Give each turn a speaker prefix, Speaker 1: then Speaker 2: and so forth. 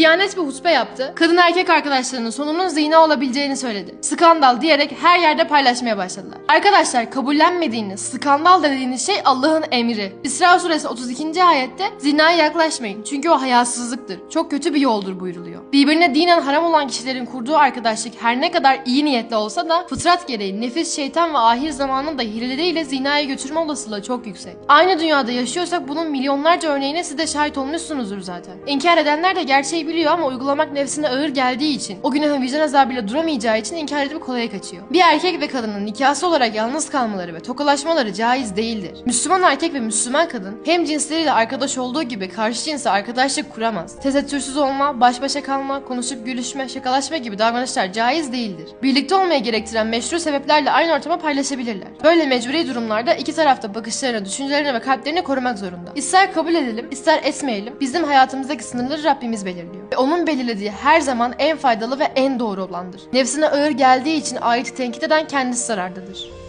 Speaker 1: Diyanet bir hutbe yaptı. Kadın erkek arkadaşlarının sonunun zina olabileceğini söyledi. Skandal diyerek her yerde paylaşmaya başladılar. Arkadaşlar kabullenmediğiniz, skandal dediğiniz şey Allah'ın emri. İsra suresi 32. ayette zinaya yaklaşmayın. Çünkü o hayasızlıktır. Çok kötü bir yoldur buyruluyor. Birbirine dinen haram olan kişilerin kurduğu arkadaşlık her ne kadar iyi niyetli olsa da fıtrat gereği nefis, şeytan ve ahir zamanın da hileleriyle zinaya götürme olasılığı çok yüksek. Aynı dünyada yaşıyorsak bunun milyonlarca örneğine siz de şahit olmuşsunuzdur zaten. İnkar edenler de gerçeği biliyor ama uygulamak nefsine ağır geldiği için, o günahın vicdan azabıyla duramayacağı için inkar edip kolaya kaçıyor. Bir erkek ve kadının nikahsı olarak yalnız kalmaları ve tokalaşmaları caiz değildir. Müslüman erkek ve Müslüman kadın hem cinsleriyle arkadaş olduğu gibi karşı cinse arkadaşlık kuramaz. Tesettürsüz olma, baş başa kalma, konuşup gülüşme, şakalaşma gibi davranışlar caiz değildir. Birlikte olmaya gerektiren meşru sebeplerle aynı ortama paylaşabilirler. Böyle mecburi durumlarda iki tarafta bakışlarını, düşüncelerini ve kalplerini korumak zorunda. İster kabul edelim, ister etmeyelim, bizim hayatımızdaki sınırları Rabbimiz belirliyor. Ve onun belirlediği her zaman en faydalı ve en doğru olandır. Nefsine ağır geldiği için ayeti tenkit eden kendisi zarardadır.